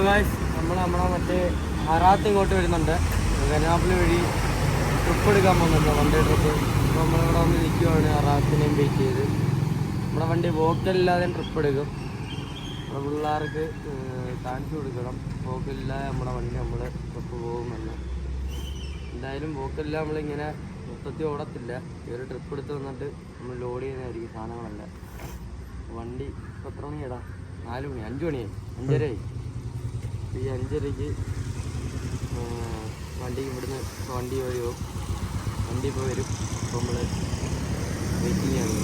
അപ്പോൾ ഗായ്സ് നമ്മൾ നമ്മളെ മറ്റേ ഹറാത്ത് ഇങ്ങോട്ട് വരുന്നുണ്ട്. കനാപ്പിൽ വഴി ട്രിപ്പ് എടുക്കാൻ പോകുന്നുണ്ട്. ഡേ ട്രിപ്പ് അപ്പോൾ നമ്മളിവിടെ വന്ന് നിൽക്കുവാണ് ഹറാത്തിനെയും വെയിറ്റ് ചെയ്ത്. നമ്മുടെ വണ്ടി വോക്കലില്ലാതെ ട്രിപ്പ് എടുക്കും. നമ്മുടെ പിള്ളേർക്ക് കാണിച്ചു കൊടുക്കണം. വോക്കലില്ലാതെ നമ്മുടെ വണ്ടി നമ്മൾ ട്രിപ്പ് പോകുമെന്ന്. എന്തായാലും വോക്കലില്ല നമ്മളിങ്ങനെ മൊത്തത്തിൽ ഓടത്തില്ല. ഈ ഒരു ട്രിപ്പ് എടുത്ത് വന്നിട്ട് നമ്മൾ ലോഡ് ചെയ്യുന്നതായിരിക്കും സാധനങ്ങളല്ല. വണ്ടി എത്ര മണിയേടാ? നാല് മണി അഞ്ച് മണിയായി. അഞ്ചരയായി. ഈ അഞ്ചരയ്ക്ക് വണ്ടി ഇവിടുന്ന് വണ്ടി വഴി പോകും വണ്ടി ഇപ്പോൾ വരും. അപ്പോൾ നമ്മൾ വെയിറ്റിംഗ് ആണ്.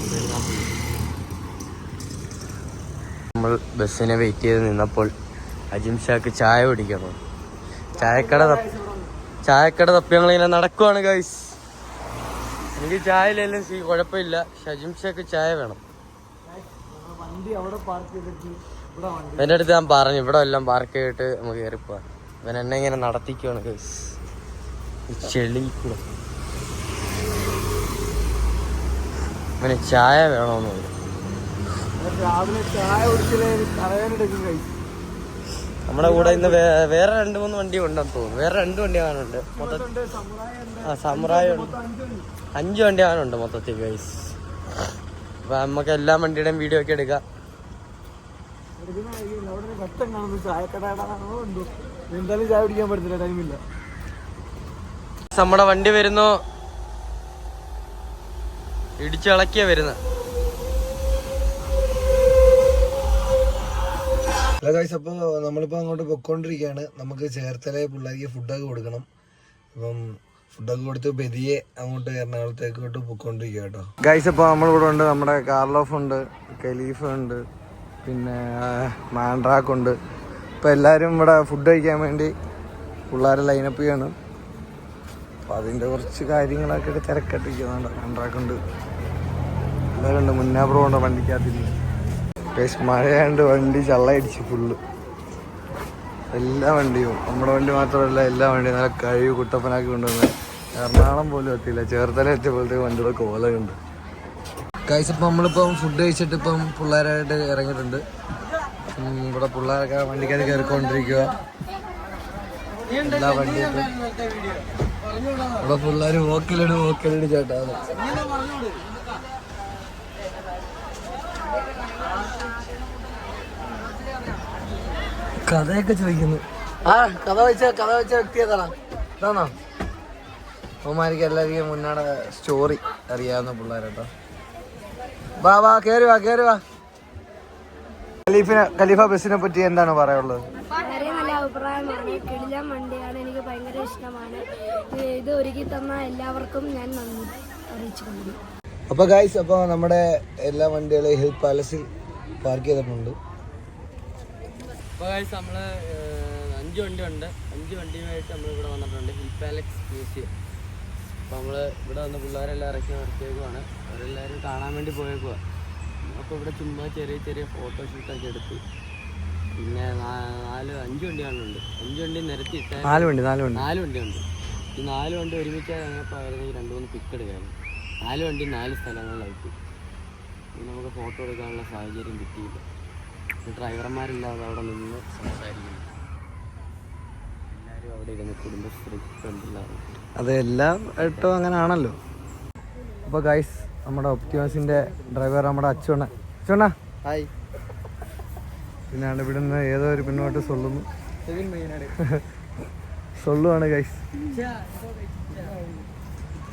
നമ്മൾ ബസ്സിനെ വെയിറ്റ് ചെയ്ത് നിന്നപ്പോൾ അജിം ഷാക്ക് ചായ കുടിക്കണം ചായക്കട തപ്പി ചായക്കട തപ്പി ഞങ്ങളിങ്ങനെ നടക്കുവാണ് ഗൈസ് എനിക്ക് ചായ ഇല്ലെങ്കിലും സീ കുഴപ്പമില്ല. പക്ഷെ അജിം ഷാക്ക് ചായ വേണം. വണ്ടി അവിടെ പാർക്ക് ചെയ്തിട്ട് എന്റെ അടുത്ത് ഞാൻ പറഞ്ഞു ഇവിടെ എല്ലാം പാർക്ക് ചെയ്തിട്ട് നമുക്ക് കയറിപ്പോവാം ഇവൻ എന്നെ ഇങ്ങനെ നടത്തിക്കുവാണ് ഗൈസ് ഈ ചെളി കൂടെ. ഇവന് ചായ വേണമെന്ന് രാവിലെ ചായ കുടിച്ചില്ലേ നമ്മുടെ കൂടെ ഇന്ന് വേറെ രണ്ട് മൂന്ന് വണ്ടി ഉണ്ടെന്ന് തോന്നുന്നു. വേറെ രണ്ട് വണ്ടി ആകാനുണ്ട് മൊത്തം ഉണ്ട് ആ സമുറായ ഉണ്ട്. അഞ്ചു വണ്ടി. ആകാനുണ്ട് മൊത്തത്തിൽ ഗൈസ് അപ്പൊ നമുക്ക് എല്ലാ വണ്ടിയുടെയും വീഡിയോ ഒക്കെ എടുക്കാം. അവിടെ ഒരു ഘട്ടം കാണുന്നു ചായക്കടയാണോ ഉണ്ടോ എന്തായാലും ചായ കുടിക്കാൻ പറ്റത്തില്ല ടൈമില്ല. നമ്മുടെ വണ്ടി വരുന്നു. ഇടിച്ചിളക്കിയ വരുന്ന. ഹലോ ഗൈസ് അപ്പോൾ നമ്മളിപ്പോൾ അങ്ങോട്ട് പൊയ്ക്കൊണ്ടിരിക്കുകയാണ്. നമുക്ക് ചേർത്തല പിള്ളേർക്ക് ഫുഡൊക്കെ കൊടുക്കണം. അപ്പം ഫുഡൊക്കെ കൊടുത്ത് ബെതിയെ അങ്ങോട്ട് എറണാകുളത്തേക്കോട്ട് പൊയ്ക്കൊണ്ടിരിക്കുക കേട്ടോ. ഗൈസ് അപ്പോൾ നമ്മളിവിടെ ഉണ്ട്. നമ്മുടെ കാർലോഫ് ഉണ്ട് കലീഫ് ഉണ്ട്. പിന്നെ മാൻഡ്രാക്ക് ഉണ്ട് ഇപ്പോൾ എല്ലാവരും ഇവിടെ ഫുഡ് കഴിക്കാൻ വേണ്ടി പിള്ളേരെ ലൈനപ്പ് ചെയ്യണം. അപ്പോൾ അതിന്റെ കുറച്ച് കാര്യങ്ങളൊക്കെ തിരക്കിട്ടിരിക്കുന്നുണ്ട്. മാൻഡ്രാക്കുണ്ട്. എല്ലാവരും ഉണ്ട് മുന്നാപ്പുറം ഉണ്ട് വണ്ടിക്കകത്തില്ല പക്ഷേ മഴയാണ്ട് വണ്ടി ചള്ളയടിച്ച് ഫുള്ള് എല്ലാ വണ്ടിയും. നമ്മുടെ വണ്ടി മാത്രമല്ല എല്ലാ വണ്ടിയും നല്ല കഴിവ് കുട്ടപ്പനാക്കി കൊണ്ടുവന്ന്. എറണാകുളം പോലും എത്തിയില്ല. ചേർത്തല എത്തിയപ്പോഴത്തേക്ക് വണ്ടിയുടെ കോലമുണ്ട് ഗൈസ് ഇപ്പം നമ്മളിപ്പം ഫുഡ് കഴിച്ചിട്ട് ഇപ്പം പിള്ളേരായിട്ട് ഇറങ്ങിയിട്ടുണ്ട്. ഇവിടെ പിള്ളേരൊക്കെ വണ്ടിക്കകത്ത് കയറിക്കൊണ്ടിരിക്കുക എല്ലാ വണ്ടിയും ഇവിടെ പിള്ളേർ വോക്കലിട് വോക്കലിട് ചേട്ടാ. കഥയൊക്കെ ചോദിക്കുന്നു. ആ കഥ വെച്ച കഥ വെച്ച വ്യക്തി ഏതാണ് ഇതാണോ? അവന്മാർക്ക് എല്ലാവർക്കും മുന്നാടെ സ്റ്റോറി അറിയാവുന്ന പിള്ളേരട്ടോ. വാ വാ കേറി വാ കേറി വാ. ഖലീഫിനെ ഖലീഫ ബസ്സിനെ പറ്റി എന്താണ് പറയാനുള്ളത്? വളരെ നല്ല അഭിപ്രായമാണ്. കിടിലം വണ്ടിയാണ് എനിക്ക് ഭയങ്കര ഇഷ്ടമാണ്. ഇത് ഇത് ഒരുക്കി തന്ന എല്ലാവർക്കും ഞാൻ നന്ദി അറിയിച്ചുകൊള്ളുന്നു. അപ്പൊ ഗായ്സ് അപ്പൊ നമ്മുടെ എല്ലാ വണ്ടികളും ഹിൽ പാലസിൽ പാർക്ക് ചെയ്തിട്ടുണ്ട്. അപ്പോൾ കഴിച്ച് നമ്മൾ അഞ്ച് വണ്ടി ഉണ്ട് അഞ്ച് വണ്ടിയുമായിട്ട് നമ്മൾ ഇവിടെ വന്നിട്ടുണ്ട് ഹിൽ പാലക്സ് മ്യൂസിയം അപ്പോൾ നമ്മൾ ഇവിടെ വന്ന് പിള്ളേരെല്ലാം ഇറക്കി നിർത്തിയേക്കുവാണ്. കാണാൻ വേണ്ടി പോയേക്കുക അപ്പോൾ ഇവിടെ ചുമ്മാ ചെറിയ ചെറിയ ഫോട്ടോഷൂട്ടൊക്കെ എടുത്ത് പിന്നെ നാല് അഞ്ച് വണ്ടി കാണുന്നുണ്ട്. അഞ്ച് വണ്ടി നിരത്തി നാല് വണ്ടി നാല് വണ്ടി. നാല് വണ്ടിയുണ്ട് ഈ നാല് വണ്ടി ഒരുമിച്ച് ഇറങ്ങിയപ്പോൾ രണ്ട് മൂന്ന് പിക്ക് എടുക്കാനും നാല് വണ്ടി നാല് സ്ഥലങ്ങളിലായിട്ട്. പിന്നെ നമുക്ക് ഫോട്ടോ എടുക്കാനുള്ള സാഹചര്യം കിട്ടിയില്ല. ഡ്രൈവർമാരില്ലാതെ അവിടെ നിന്ന് സംസാരിക്കുന്നു. എല്ലാവരും അവിടെ ഇരുന്ന് കുടുംബശ്രീ ഫ്രണ്ടിലാണ് അത് ഇട്ടോ അങ്ങനെ ആണല്ലോ അപ്പോൾ ഗൈസ് നമ്മുടെ ഒപ്റ്റിമസിന്റെ ഡ്രൈവർ നമ്മുടെ അച്ചുണ്ണ അച്ചുണ്ണ ഹായ് പിന്നെ ഇവിടുന്ന് ഏതോ ഒരു പിന്നോട്ട് സൊല്ലുന്നു. സൊല്ലുവാണ് ഗൈസ് ചാ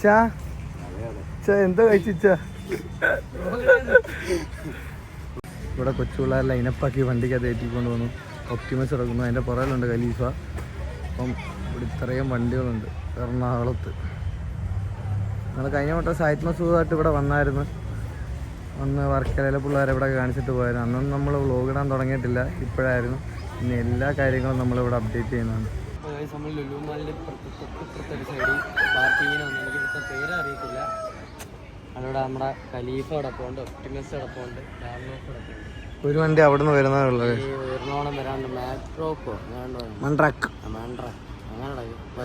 ചാ. എന്താ കഴിച്ച ഇവിടെ കൊച്ചു പിള്ളേർ ലൈനപ്പാക്കി വണ്ടിക്കകത്ത് ഏറ്റിക്കൊണ്ട് വന്നു. ഒപ്റ്റിമസ് ഇറക്കുന്നു അതിന്റെ പുറകിലുണ്ട് ഖലീഫ. അപ്പം ഇവിടെ ഇത്രയും വണ്ടികളുണ്ട്. എറണാകുളത്ത്. നമ്മൾ കഴിഞ്ഞ വട്ടം സായിത് മസൂദായിട്ട് ഇവിടെ വന്നായിരുന്നു. വന്ന് വർക്കലയിലെ പിള്ളേരെ ഇവിടെ കാണിച്ചിട്ട് പോയായിരുന്നു. അന്നും നമ്മൾ വ്ലോഗ് ഇടാൻ തുടങ്ങിയിട്ടില്ല. ഇപ്പോഴായിരുന്നു. പിന്നെ എല്ലാ കാര്യങ്ങളും നമ്മളിവിടെ അപ്ഡേറ്റ് ചെയ്യുന്നതാണ്. നമ്മൾ ലുലുമാലിന്റെ തൊട്ടിപ്പുറത്തൊരു സൈഡിൽ പാർക്കിങ്ങിന് വന്നു. എനിക്ക് ഇവിടുത്തെ പേര് അറിയത്തില്ല. നമ്മുടെ ഖലീഫ ഒപ്റ്റിമസ് ഒരു വണ്ടി അവിടെ നിന്ന് വരുന്നതേ ഉള്ളത് എറണാകുളം വരാണ്ട് മാട്രോക്കോ മൺട്രാക്ക് മാൻഡ്ര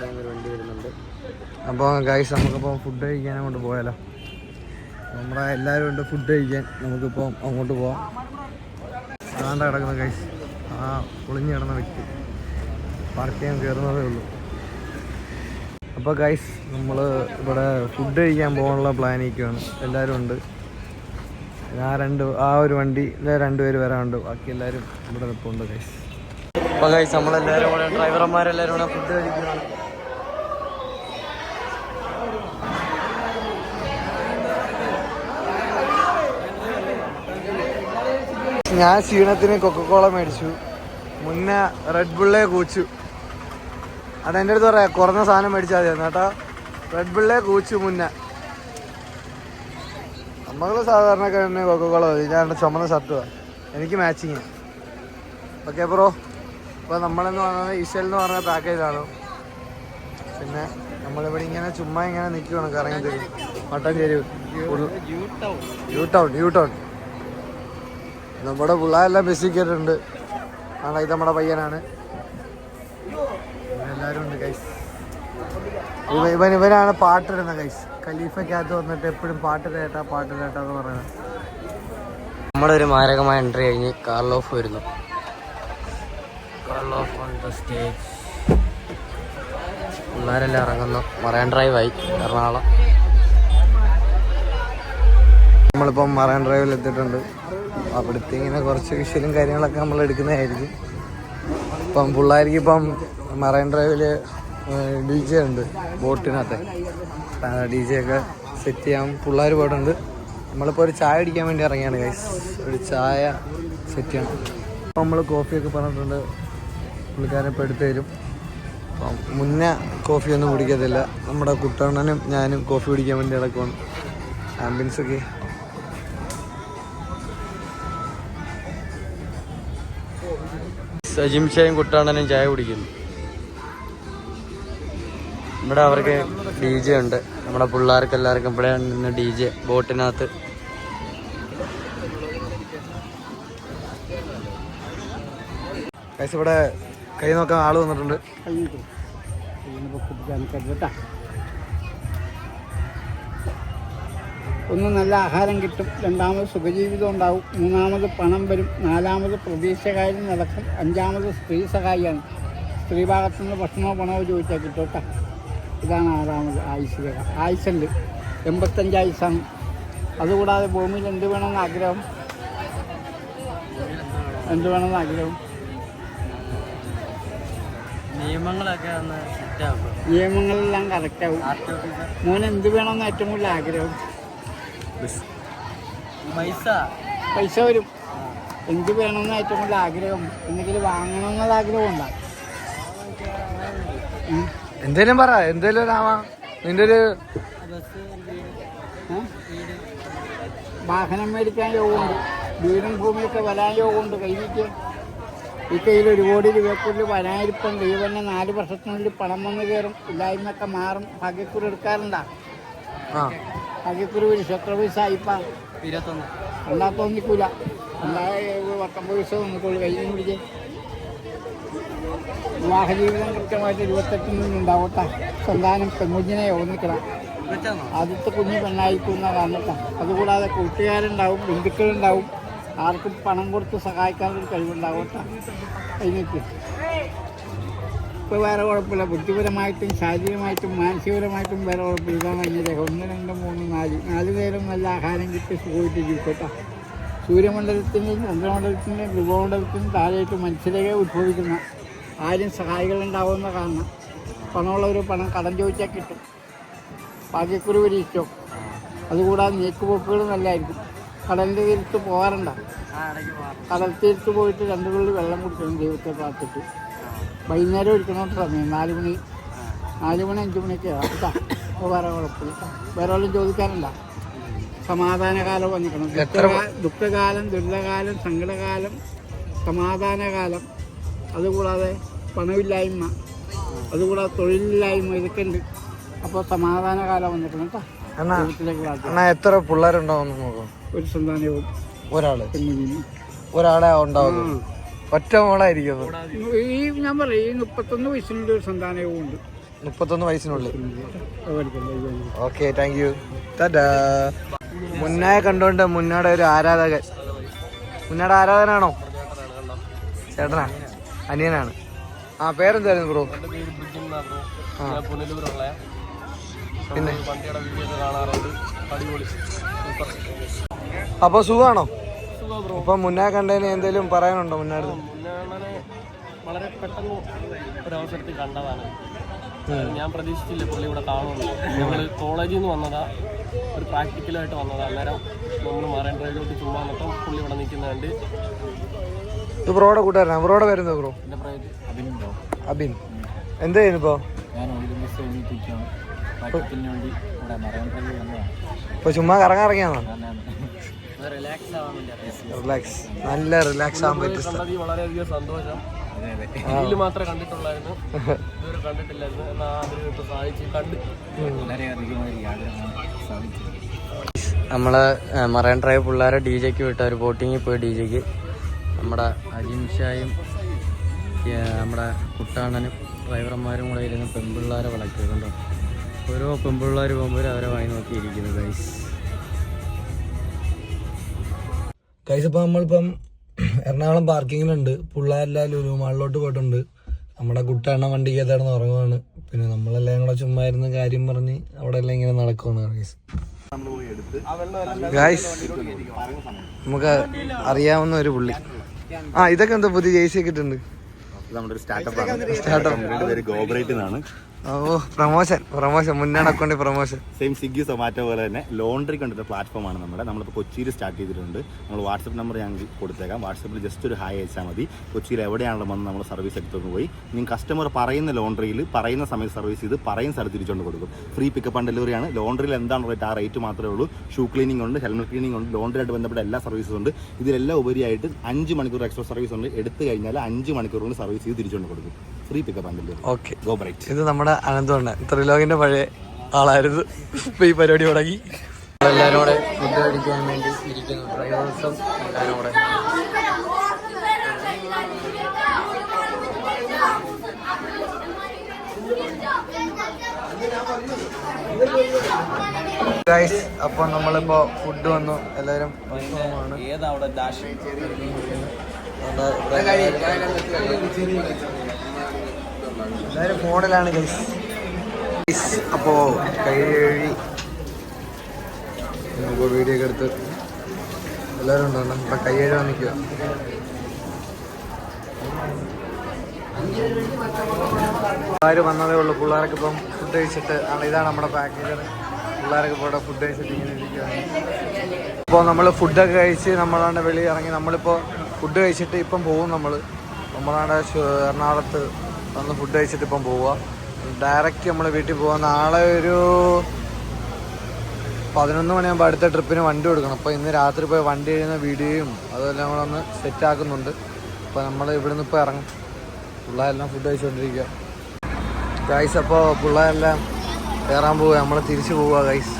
അങ്ങനെ വണ്ടി വരുന്നുണ്ട്. അപ്പോൾ ഗൈസ് നമുക്കിപ്പോൾ ഫുഡ് കഴിക്കാൻ അങ്ങോട്ട് പോയാലോ? നമ്മുടെ എല്ലാവരും ഉണ്ട് ഫുഡ് കഴിക്കാൻ. നമുക്കിപ്പോൾ അങ്ങോട്ട് പോവാം. കാണാണ്ട് കിടക്കുന്ന ഗൈസ് ആ ഒളിഞ്ഞു കിടന്ന വ്യക്തി. പാർക്ക് ചെയ്യാൻ കയറുന്നതേ ഉള്ളൂ. അപ്പോൾ ഗൈസ് നമ്മൾ ഇവിടെ ഫുഡ് കഴിക്കാൻ പോകാനുള്ള പ്ലാനിക്കുകയാണ് എല്ലാവരും ഉണ്ട്. ആ രണ്ട് ആ ഒരു വണ്ടിയിലെ രണ്ടുപേര് വരാനുണ്ട്. ബാക്കി എല്ലാവരും ഇവിടെ നിൽപ്പുണ്ട് ഗൈസ് അപ്പോൾ കഴിച്ച് കൂടെ ഫുഡ് കഴിക്കുകയാണ്. ഞാൻ ക്ഷീണത്തിന് കൊക്കക്കോള മേടിച്ചു. മുന്നേ റെഡ് ബുള്ളേ കൂച്ചു. അതെന്റെ അടുത്ത് പറയാം കുറഞ്ഞ സാധനം മേടിച്ചാൽ മതി കേട്ടോ. റെഡ് ബുള്ളേ കൂച്ചു മുന്നേ. നമ്മൾ സാധാരണക്കാരനെ കൊക്കക്കോള മതി. ഞാൻ ചുമന്ന ഷർട്ട് എനിക്ക് മാച്ചിങ് ഓക്കെ ബ്രോ ഇപ്പോൾ നമ്മളെന്ന് പറയുന്നത് ഇഷൽ എന്ന് പറഞ്ഞ പാക്കേജാണ് പിന്നെ നമ്മളിവിടെ ഇങ്ങനെ ചുമ്മാ ഇങ്ങനെ നിൽക്കുകയാണ് കറങ്ങി തരും Mattancherry U turn U turn നമ്മുടെ പിള്ളേരെല്ലാം ബസ്സിൽ കയറിയിട്ടുണ്ട്. ആണ് ഇത് നമ്മുടെ പയ്യനാണ്. എല്ലാവരും ഉണ്ട് ഗൈസ് ഇവ ഇവൻ ഇവനാണ് പാട്ടിടുന്ന ഗൈസ് ഖലീഫയ്ക്കകത്ത് വന്നിട്ട് എപ്പോഴും പാട്ട് കേട്ടാ പാട്ട് കേട്ടാ എന്ന് പറയുന്നത്. നമ്മുടെ ഒരു മാരകമായ എൻട്രി കഴിഞ്ഞ് കാർലോഫ് വരുന്നു. ഓഫ് ഓൺ ദ സ്റ്റേജ് പിള്ളേരെല്ലാം ഇറങ്ങുന്നു. മറൈൻ ഡ്രൈവായി എറണാകുളം. നമ്മളിപ്പം മറൈൻ ഡ്രൈവിൽ എത്തിയിട്ടുണ്ട്. അവിടുത്തെ ഇങ്ങനെ കുറച്ച് വിഷ്വലും കാര്യങ്ങളൊക്കെ നമ്മൾ എടുക്കുന്നതായിരിക്കും. ഇപ്പം പിള്ളേർക്ക് ഇപ്പം മറൈൻ ഡ്രൈവിൽ ഡി ജെ ഉണ്ട്. ബോട്ടിനകത്ത്. ഡി ജെ ഒക്കെ സെറ്റ് ചെയ്യാൻ പിള്ളേർ പോയിട്ടുണ്ട്. നമ്മളിപ്പോൾ ഒരു ചായ അടിക്കാൻ വേണ്ടി ഇറങ്ങിയാണ് ഗൈസ് ഒരു ചായ സെറ്റ് ചെയ്യണം. അപ്പോൾ നമ്മൾ കോഫിയൊക്കെ പറഞ്ഞിട്ടുണ്ട്. പുള്ളിക്കാരൻ ഇപ്പോൾ എടുത്തു തരും. അപ്പം മുന്നേ കോഫി ഒന്നും കുടിക്കത്തില്ല. നമ്മുടെ കുട്ടണ്ണനും ഞാനും കോഫി കുടിക്കാൻ വേണ്ടി നടക്കുവാണ്. ആംബിയൻസ് ഒക്കെ. സജിംഷയും കുട്ടാണനും ചായ കുടിക്കുന്നു. ഇവിടെ അവർക്ക് ഡി ജെ ഉണ്ട്. നമ്മുടെ പിള്ളേർക്ക് എല്ലാവർക്കും ഇവിടെ നിന്ന് ഡി ജെ ബോട്ടിനകത്ത്. ഇവിടെ കൈ നോക്കാൻ ആൾ വന്നിട്ടുണ്ട്. ഒന്ന് നല്ല ആഹാരം കിട്ടും. രണ്ടാമത് സുഖജീവിതം ഉണ്ടാവും. മൂന്നാമത് പണം വരും. നാലാമത് പ്രതീക്ഷകാര്യം നടക്കും. അഞ്ചാമത് സ്ത്രീ സഹായിയാണ്. സ്ത്രീ ഭാഗത്തു നിന്ന് ഭക്ഷണമോ പണമോ ചോദിച്ചാൽ കിട്ടോട്ടാ. കേട്ടോ ഇതാണ് ആറാമത് ആയുസ് രേഖ ആയുസുണ്ട് എൺപത്തഞ്ച് ആയുസാണ് അതുകൂടാതെ ഭൂമിയിൽ എന്ത് വേണമെന്ന് ആഗ്രഹം. എന്ത് വേണമെന്ന് ആഗ്രഹം. നിയമങ്ങളൊക്കെ ഒന്ന് ആവും നിയമങ്ങളെല്ലാം കറക്റ്റാവും മോൻ എന്ത് വേണമെന്ന് ഏറ്റവും കൂടുതൽ ആഗ്രഹം? പൈസ. പൈസ വരും. എന്ത് വേണമെന്ന് ഏറ്റവും കൂടുതൽ ആഗ്രഹം? എന്തെങ്കിലും വാങ്ങണമെന്നുള്ള ആഗ്രഹം ഉണ്ടാ? എന്തേലും പറ എന്തേലും ആവാ. നിന്റെ ഒരു വാഹനം മേടിക്കാൻ യോഗമുണ്ട്. വീടും ഭൂമിയൊക്കെ വരാൻ യോഗമുണ്ട്. കയ്യിലേക്ക് ഈ കയ്യിൽ ഒരു കോടി രൂപക്കുള്ളിൽ വരാനിരിപ്പുണ്ട് ഈ തന്നെ നാല് വർഷത്തിനുള്ളിൽ പണം വന്നു കയറും ഇല്ലായ്മയൊക്കെ മാറും ഭാഗ്യക്കുറി എടുക്കാറുണ്ടാ? ഭാഗ്യക്കുറി ഒരു എത്ര പൈസ ആയിപ്പാ? ഇരുപത്തൊന്ന്. എന്നാ തോന്നിക്കൂല. പത്തൊമ്പത് പൈസ നമുക്കുള്ളൂ കയ്യിൽ പിടിച്ച്. വിവാഹ ജീവിതം കൃത്യമായിട്ട് ഇരുപത്തെട്ടിൽ നിന്നുണ്ടാവട്ടെ സന്താനം പെൺകുഞ്ഞിനെ ഓർമ്മിക്കണം വെച്ചാന്നോ ആദ്യത്തെ കുഞ്ഞ് പെണ്ണായിക്കുന്ന കാരണത്താ അതുകൂടാതെ കൂട്ടുകാരുണ്ടാവും ബന്ധുക്കളുണ്ടാവും. ആർക്കും പണം കൊടുത്ത് സഹായിക്കാനൊരു കഴിവുണ്ടാവട്ടെ. അതിനേക്ക്. ഇപ്പോൾ വേറെ കുഴപ്പമില്ല. ബുദ്ധിപരമായിട്ടും ശാരീരികമായിട്ടും മാനസികപരമായിട്ടും വേറെ കുഴപ്പമില്ല. ഇതാണ് അതിന്റെ ഒന്ന് രണ്ട് മൂന്ന് നാല്. നാല് നേരം നല്ല ആഹാരം കിട്ടി സുഖമായിട്ട് ജീവിക്കട്ടെ സൂര്യമണ്ഡലത്തിന്റെയും ചന്ദ്രമണ്ഡലത്തിന്റെയും ധ്രുവമണ്ഡലത്തിന്റെയും താഴെയായിട്ട് മനുഷ്യരേഖ ഉത്ഭവിക്കുന്ന ആരും സഹായികളുണ്ടാവുന്ന കാരണം പണമുള്ളവർ പണം കടം ചോദിച്ചാൽ കിട്ടും. ഭാഗ്യക്കുറി ഇഷ്ടം അതുകൂടാതെ നീക്കുപോക്കുകൾ നല്ലതായിരിക്കും. കടലിന്റെ തീരത്ത് പോകാറുണ്ട? കടൽ തീരത്ത് പോയിട്ട് രണ്ട് തുള്ളി വെള്ളം കുടിക്കണം ദൈവത്തെ പ്രാർത്ഥിച്ച് വൈകുന്നേരം ഒരിക്കണോട്ട് സമയം നാല് മണി നാല് മണി അഞ്ച് മണിയൊക്കെ കേട്ടോ? അപ്പോൾ വേറെ കുഴപ്പമില്ല. വേറെ വല്ലതും ചോദിക്കാനുണ്ട സമാധാനകാലം വന്നിക്കണം ദുഃഖകാ- ദുഃഖകാലം ദുരിതകാലം സങ്കടകാലം സമാധാനകാലം. അതുകൂടാതെ പണമില്ലായ്മ. അതുകൂടാതെ തൊഴിലില്ലായ്മ ഇതൊക്കെ ഉണ്ട്. അപ്പോൾ സമാധാനകാലം വന്നിട്ടുണ്ട് കേട്ടോ? അണ്ണാ എത്ര പിള്ളേരുണ്ടാവും നോക്കാം ഒരു സന്താനവും ഒരാൾ. ഒരാളെ ഉണ്ടാവുന്നു. ഒറ്റ മോളായിരിക്കും. ഈ ഞാൻ പറയും ഈ മുപ്പത്തൊന്ന് വയസ്സിനുള്ള ഒരു സന്താനവും ഉണ്ട്. മുപ്പത്തൊന്ന് വയസ്സിനുള്ളിൽ. Okay thank you tata. മുന്നേ കണ്ടോണ്ട് മുന്നയുടെ ഒരു ആരാധകൻ. മുന്നയുടെ ആരാധനാണോ ചേട്ടനാ അനിയനാണ്. ആ പേരെന്തായിരുന്നു ബ്രോ? ആ. പുനലൂരുള്ള പിന്നെ? വണ്ടിയുടെ വീഡിയോ ഒക്കെ കാണാറുണ്ട്. അടിപൊളി. സൂപ്പർ. അപ്പോൾ സുഖമാണോ ഇപ്പം മുന്നേ കണ്ടതിന് എന്തെങ്കിലും പറയാനുണ്ടോ മുന്നേ മുന്നേ വളരെ പെട്ടെന്ന് ഒരവസരത്തിൽ കണ്ടതാണ്. ഞാൻ പ്രതീക്ഷിച്ചില്ല പുള്ളി ഇവിടെ കാണുമെന്ന്. ഞങ്ങൾ കോളേജിൽ നിന്ന് വന്നതാ. ഒരു പ്രാക്ടിക്കലായിട്ട് വന്നതാ. അന്നേരം നമ്മൾ മറൈൻ ഡ്രൈവിലോട്ട് ചുമ്മാ വന്നപ്പം പുള്ളി ഇവിടെ നിൽക്കുന്നുണ്ട് ബ്രോയുടെ കൂട്ടുകാരനാ? ബ്രോയുടെ പേരെന്താ ബ്രോ? എന്റെ പ്രായത്തിൽ അഭിനോ അബിൻ. എന്ത് ചെയ്യുന്നു ഇപ്പോൾ ഞാൻ വേണ്ടി ഇവിടെ മറൈൻ വന്നതാണ് ഇപ്പോൾ ചുമ്മാ കറങ്ങാറങ്ങിയാണോ റിലാക്സ് ആവാൻ വേണ്ടി റിലാക്സ് നല്ല റിലാക്സ് ആവാൻ പറ്റിയ സ്ഥലം. കണ്ടതിൽ വളരെയധികം സന്തോഷം. ഇതിൽ മാത്രമേ കണ്ടിട്ടുള്ളായിരുന്നു. ഇതുവരെ കണ്ടിട്ടില്ലായിരുന്നു. എന്നാൽ അതിന് ഇപ്പോൾ സാധിച്ചു കണ്ട്. നമ്മൾ മറൈൻ ഡ്രൈവ് പിള്ളേരെ ഡി ജെക്ക് വിട്ട. ഒരു ബോട്ടിങ്ങിൽ പോയി ഡി ജെക്ക്. നമ്മുടെ അജിംഷായും ഏ, നമ്മുടെ കുട്ടാണനും ഡ്രൈവർമാരും കൂടെ ഇരുന്ന് പെൺപിള്ളേരെ വിളക്കിയിട്ടുണ്ടോ കണ്ടോ ഓരോ പെമ്പിള്ളേർ പോകുമ്പോൾ അവരെ വായി നോക്കിയിരിക്കുന്നു ഗൈസ് ഗൈസ് ഇപ്പം നമ്മളിപ്പം എറണാകുളം പാർക്കിങ്ങിലുണ്ട്. പിള്ളേരെല്ലാം ലുലു മാളിലോട്ട് പോയിട്ടുണ്ട്. നമ്മുടെ കുട്ടണ്ണ വണ്ടി ഏതാണെന്ന് ഉറങ്ങുവാണ്. പിന്നെ നമ്മളെല്ലാം കൂടെ ചുമ്മാ ഇരുന്ന് കാര്യം പറഞ്ഞ് അവിടെ എല്ലാം ഇങ്ങനെ നടക്കുവാണ് ഗൈസ് ഗൈസ് നമുക്ക് അറിയാവുന്ന ഒരു പുള്ളി. ആ ഇതൊക്കെ എന്താ പുതിയ ജേഴ്സി ഒക്കെ ഇട്ടുണ്ട് സ്റ്റാർട്ടപ്പ് ആണ്. സ്റ്റാർട്ടപ്പ് ഗോബറേറ്റ് ആണ് ഓ പ്രൊമോഷൻ പ്രൊമോഷൻ മുന്നേ അക്കൗണ്ടി പ്രൊമോഷൻ സെയിം പോലെ തന്നെ പ്ലാറ്റ്ഫോമാണ് നമ്മുടെ. നമ്മളിപ്പോൾ കൊച്ചിയിൽ സ്റ്റാർട്ട് ചെയ്തിട്ടുണ്ട്. നമ്മൾ വാട്സപ്പ് നമ്പർ ഞാൻ കൊടുത്തേക്കാം. വാട്സപ്പിൽ ജസ്റ്റ് ഒരു ഹായ് അയച്ചാൽ മതി. കൊച്ചിയിൽ എവിടെയാണല്ലോ വന്ന് നമ്മൾ സർവീസ് എടുത്തുകൊണ്ട് പോയി. നിങ്ങൾ കസ്റ്റമർ പറയുന്ന ലോണ്ടറിയിൽ പറയുന്ന സമയത്ത് സർവീസ് ചെയ്ത് പറയുന്ന സ്ഥലത്ത് തിരിച്ചുകൊണ്ട് കൊടുക്കും. ഫ്രീ പിക്കപ്പ് ആൻഡ് ഡെലിവറിയാണ് ലോണ്ടറിയിൽ എന്താണ് റേറ്റ് ആ റേറ്റ് മാത്രമേ ഉള്ളൂ. ഷൂ ക്ലീനിങ് ഉണ്ട് ഹെൽമെറ്റ് ക്ലീനിങ് ഉണ്ട് ലോണ്ടറിയായിട്ട് ബന്ധപ്പെട്ട എല്ലാ സർവീസും ഉണ്ട്. ഇതിലെല്ലാം ഉപരിയായിട്ട് അഞ്ച് മണിക്കൂർ എക്സ്ട്രാ സർവീസ് ഉണ്ട്. എടുത്തു കഴിഞ്ഞാൽ അഞ്ച് മണിക്കൂർ കൊണ്ട് സർവീസ് ചെയ്ത് തിരിച്ചുകൊണ്ട് കൊടുക്കും. ഫ്രീ പിക്കപ്പ് ഓക്കെ ഗോബ്രേറ്റ് ഇത് നമ്മുടെ അനന്തമാണ് ത്രിലോകിന്റെ പഴയ ആളായിരുന്നു. ഇപ്പൊ ഈ പരിപാടി തുടങ്ങി. എല്ലാവരും കൂടെ ഫുഡ് കഴിക്കാൻ വേണ്ടി ഇരിക്കുന്നു. ഡ്രൈവേഴ്സും എല്ലാവരും കൂടെ. ഗൈസ് അപ്പൊ നമ്മളിപ്പോ ഫുഡ് വന്നു. എല്ലാവരും ഭക്ഷണമാണ്. എല്ലാവരും ഫോണിലാണ് ഗൈസ് ഗൈസ് അപ്പോ കൈ കഴുകി നമുക്ക് വീഡിയോ എടുത്ത് എല്ലാവരും ഉണ്ടോ? ഇവിടെ കൈ കഴുകാൻ നിൽക്കുക പിള്ളേർ വന്നതേ ഉള്ളൂ. പിള്ളേരൊക്കെ ഇപ്പം ഫുഡ് കഴിച്ചിട്ട് ആണ്. ഇതാണ് നമ്മുടെ പാക്കേജ് പിള്ളേരൊക്കെ ഇവിടെ ഫുഡ് കഴിച്ചിട്ട് ഇങ്ങനെ ഇരിക്കുകയാണ് ഇപ്പോൾ നമ്മൾ ഫുഡൊക്കെ കഴിച്ച് നമ്മളാണ്ട് വെളിയിൽ ഇറങ്ങി നമ്മളിപ്പോൾ ഫുഡ് കഴിച്ചിട്ട് ഇപ്പം പോകും നമ്മൾ നമ്മളാണ്ട് എറണാകുളത്ത് വന്ന് ഫുഡ് കഴിച്ചിട്ട് ഇപ്പം പോവുക ഡയറക്റ്റ് നമ്മൾ വീട്ടിൽ പോകാൻ നാളെ ഒരു പതിനൊന്ന് മണിയാകുമ്പോൾ അടുത്ത ട്രിപ്പിന് വണ്ടി കൊടുക്കണം. അപ്പോൾ ഇന്ന് രാത്രി പോയി വണ്ടി കഴിയുന്ന വീഡിയോയും അതെല്ലാം കൂടെ ഒന്ന് സെറ്റ് ആക്കുന്നുണ്ട്. അപ്പോൾ നമ്മൾ ഇവിടുന്ന് ഇപ്പോൾ ഇറങ്ങും. പിള്ളേരെല്ലാം ഫുഡ് കഴിച്ചുകൊണ്ടിരിക്കുക ഗൈസ് അപ്പോൾ പിള്ളേരെല്ലാം കയറാൻ പോവുക നമ്മൾ തിരിച്ചു പോവുക ഗൈസ്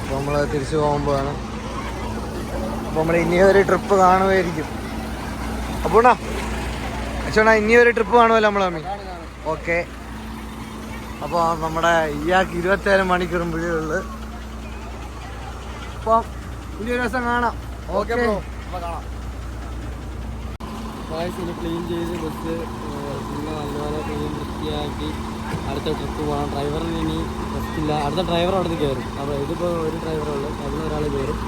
അപ്പോൾ നമ്മൾ തിരിച്ചു പോകുമ്പോഴാണ്. അപ്പോൾ നമ്മൾ ഇനിയൊരു ട്രിപ്പ് കാണുമായിരിക്കും അപ്പോൾ അച്ഛനാ ഇനി ഒരു ട്രിപ്പ് കാണുമല്ലോ നമ്മൾ തമ്മിൽ. ഓക്കെ. അപ്പോൾ നമ്മുടെ ഇയാൾക്ക് ഇരുപത്തേഴ് മണിക്കൂറുമ്പോഴേ ഉള്ളു. അപ്പം ഇനി ഒരു ദിവസം കാണാം. ഓക്കെ ഇനി ക്ലീൻ ചെയ്ത് ബസ് പിന്നെ നല്ലപോലെ ക്ലീൻ വൃത്തിയാക്കി അടുത്ത ട്രിപ്പ് പോകണം ഡ്രൈവറിന് ഇനി റെസ്റ്റ് ഇല്ല. അടുത്ത ഡ്രൈവർ അവിടുന്ന് കയറും അപ്പോൾ ഇതിപ്പോൾ ഒരു ഡ്രൈവറേ ഉള്ളൂ. അതിൽ ഒരാൾ കയറും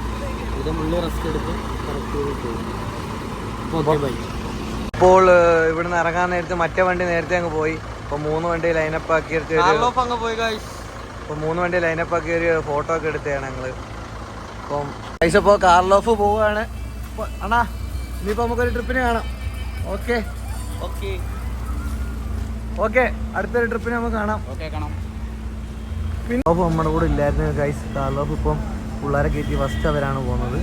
ഇതിന്റെ മുള്ളി റെസ്റ്റ് എടുത്ത് കറക്റ്റ് ചെയ്ത് പോകും ഓക്കെ ബൈ ഇപ്പോൾ ഇവിടുന്ന് ഇറങ്ങാൻ നേരത്തെ മറ്റേ വണ്ടി നേരത്തെ അങ്ങ് പോയി. ഇപ്പൊ മൂന്ന് വണ്ടി ലൈനപ്പ് ആക്കി എടുത്ത് ഒരു അങ്ങ് പോയി ഗായ്സ് ഇപ്പൊ മൂന്ന് വണ്ടി ലൈനപ്പ് ആക്കി ഒരു ഫോട്ടോ ഒക്കെ എടുത്തതാണ് ഞങ്ങൾ. അപ്പം പൈസ ഇപ്പോ കാർലോഫ് പോവാണ്. അണാ അണ്ണാ ഇനിയിപ്പോ നമുക്കൊരു ട്രിപ്പിന് കാണാം. ഓക്കെ ഓക്കെ ഓക്കെ അടുത്തൊരു ട്രിപ്പിന് നമുക്ക് കാണാം. കാണാം. പിന്നെ നമ്മുടെ കൂടെ ഇല്ലായിരുന്നു ഗൈസ് കാർലോഫ് ഇപ്പം പിള്ളേരെ കയറ്റി ഫസ്റ്റ് അവരാണ് പോകുന്നത്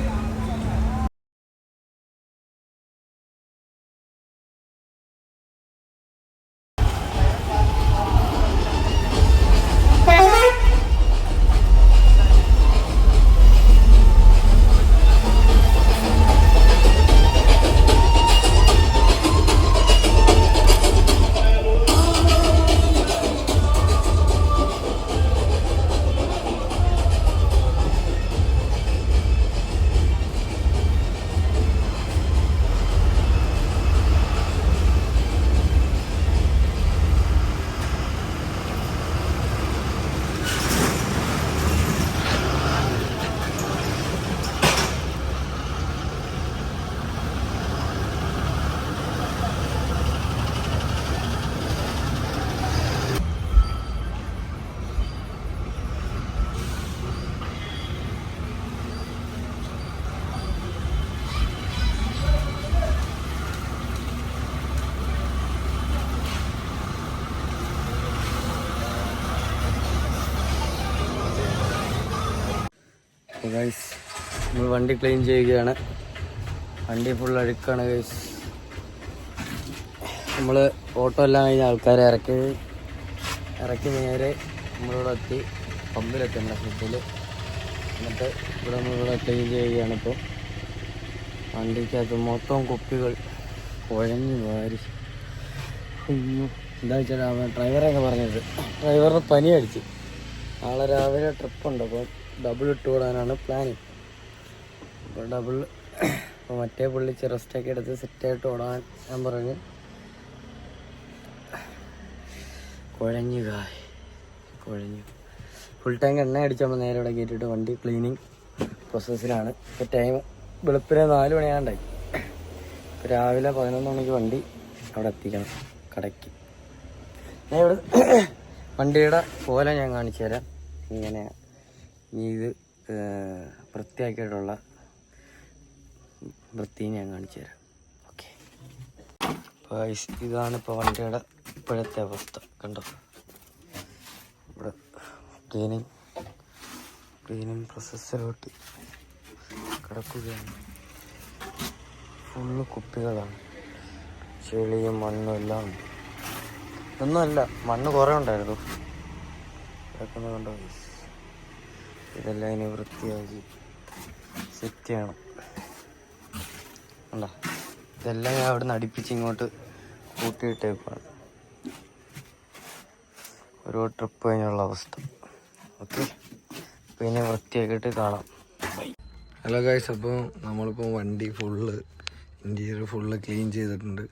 നമ്മൾ വണ്ടി ക്ലീൻ ചെയ്യുകയാണ്. വണ്ടി ഫുൾ അഴുക്കാണ് ഗൈസ് നമ്മൾ ഓട്ടോ എല്ലാം കഴിഞ്ഞ ആൾക്കാരെ ഇറക്കി ഇറക്കി നേരെ നമ്മളിവിടെ എത്തി. പമ്പിലെത്തി നമ്മുടെ ഫുഡിൽ എന്നിട്ട് ഇവിടെ നമ്മളിവിടെ ക്ലീൻ ചെയ്യുകയാണ് ഇപ്പോൾ വണ്ടിക്കകത്ത് മൊത്തം കുപ്പികൾ കുഴഞ്ഞു വാരി. അയ്യോ എന്താ വെച്ചാൽ അവൻ ഡ്രൈവറൊക്കെ പറഞ്ഞത്. ഡ്രൈവറിന് പനി അടിച്ച്. നാളെ രാവിലെ ട്രിപ്പുണ്ട് അപ്പോൾ ഡബിൾ ഇട്ട് വിടാനാണ് പ്ലാനിങ് അപ്പോൾ ഡബിൾ അപ്പോൾ മറ്റേ പുള്ളി ചെറസ്റ്റൊക്കെ എടുത്ത് സെറ്റായിട്ട് ഓടാൻ ഞാൻ പറഞ്ഞു. കുഴഞ്ഞു കായ് കുഴഞ്ഞു. ഫുൾ ടാങ്ക് എണ്ണ അടിച്ചപ്പോൾ നേരെ ഇവിടെ കയറ്റിയിട്ട് വണ്ടി ക്ലീനിങ് പ്രോസസ്സിലാണ് ഇപ്പോൾ ടൈം വെളുപ്പിനെ നാല് മണിയാണ്ടായി. ഇപ്പോൾ രാവിലെ പതിനൊന്ന് മണിക്ക് വണ്ടി അവിടെ എത്തിക്കണം. കടയ്ക്ക്. ഞാൻ ഇവിടെ വണ്ടിയുടെ പോലെ ഞാൻ കാണിച്ചു തരാം ഇങ്ങനെ ഇത് വൃത്തിയാക്കിയിട്ടുള്ള വൃത്തി ഞാൻ കാണിച്ചു തരാം. ഓക്കെ ഇതാണ് ഇപ്പോൾ വണ്ടിയുടെ ഇപ്പോഴത്തെ അവസ്ഥ. കണ്ടോ? ഇവിടെ ക്ലീനിങ് ക്ലീനിങ് പ്രോസസ്സിലോട്ട് കിടക്കുകയാണ്. ഫുള്ള് കുപ്പികളാണ്. ചെളിയും മണ്ണും എല്ലാം. ഉണ്ട് ഇതൊന്നുമല്ല മണ്ണ് കുറേ ഉണ്ടായിരുന്നു. കിടക്കുന്നത് കണ്ടോ? ഇതെല്ലാം ഇനി വൃത്തിയാക്കി സെറ്റ് ചെയ്യണം. കണ്ടോ ഇതെല്ലാം ഞാൻ അവിടെ നിന്ന് അടുപ്പിച്ച് ഇങ്ങോട്ട് കൂട്ടിയിട്ടേക്കാണ് ഒരു ട്രിപ്പ് കഴിഞ്ഞുള്ള അവസ്ഥ. ഓക്കെ? പിന്നെ വൃത്തിയാക്കിയിട്ട് കാണാം. ഹലോ ഗൈസ് അപ്പോൾ നമ്മളിപ്പോൾ വണ്ടി ഫുള്ള് ഇന്റീരിയർ ഫുള്ള് ക്ലീൻ ചെയ്തിട്ടുണ്ട്.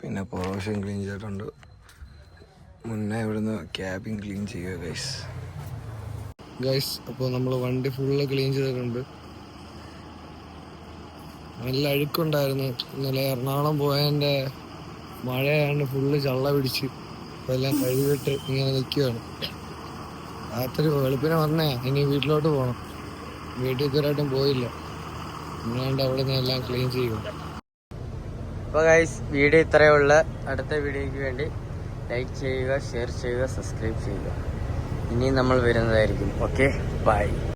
പിന്നെ പോർഷൻ ക്ലീൻ ചെയ്തിട്ടുണ്ട്. മുന്നേ ഇവിടുന്ന് ക്യാബിൻ ക്ലീൻ ചെയ്യുക ഗൈസ് ഗൈസ് അപ്പോൾ നമ്മൾ വണ്ടി ഫുള്ള് ക്ലീൻ ചെയ്തിട്ടുണ്ട്. നല്ല അഴുക്കുണ്ടായിരുന്നു. ഇന്നലെ എറണാകുളം പോയതിന്റെ മഴയാണ്ട് ഫുള്ള് ചള്ള പിടിച്ച്. അതെല്ലാം കഴുകിട്ട് ഇങ്ങനെ നിൽക്കുകയാണ് രാത്രി വെളുപ്പിനെ വന്നേ ഇനി വീട്ടിലോട്ട് പോകണം വീട്ടിൽ ഇതുവരായിട്ടും പോയില്ല. ഇന്നാണ്ട് അവിടെ നിന്ന് എല്ലാം ക്ലീൻ ചെയ്യും അപ്പോൾ ഗൈസ് വീഡിയോ ഇത്രയേ ഉള്ളൂ. അടുത്ത വീഡിയോയ്ക്ക് വേണ്ടി ലൈക്ക് ചെയ്യുക ഷെയർ ചെയ്യുക സബ്സ്ക്രൈബ് ചെയ്യുക. ഇനിയും നമ്മൾ വരുന്നതായിരിക്കും. Okay bye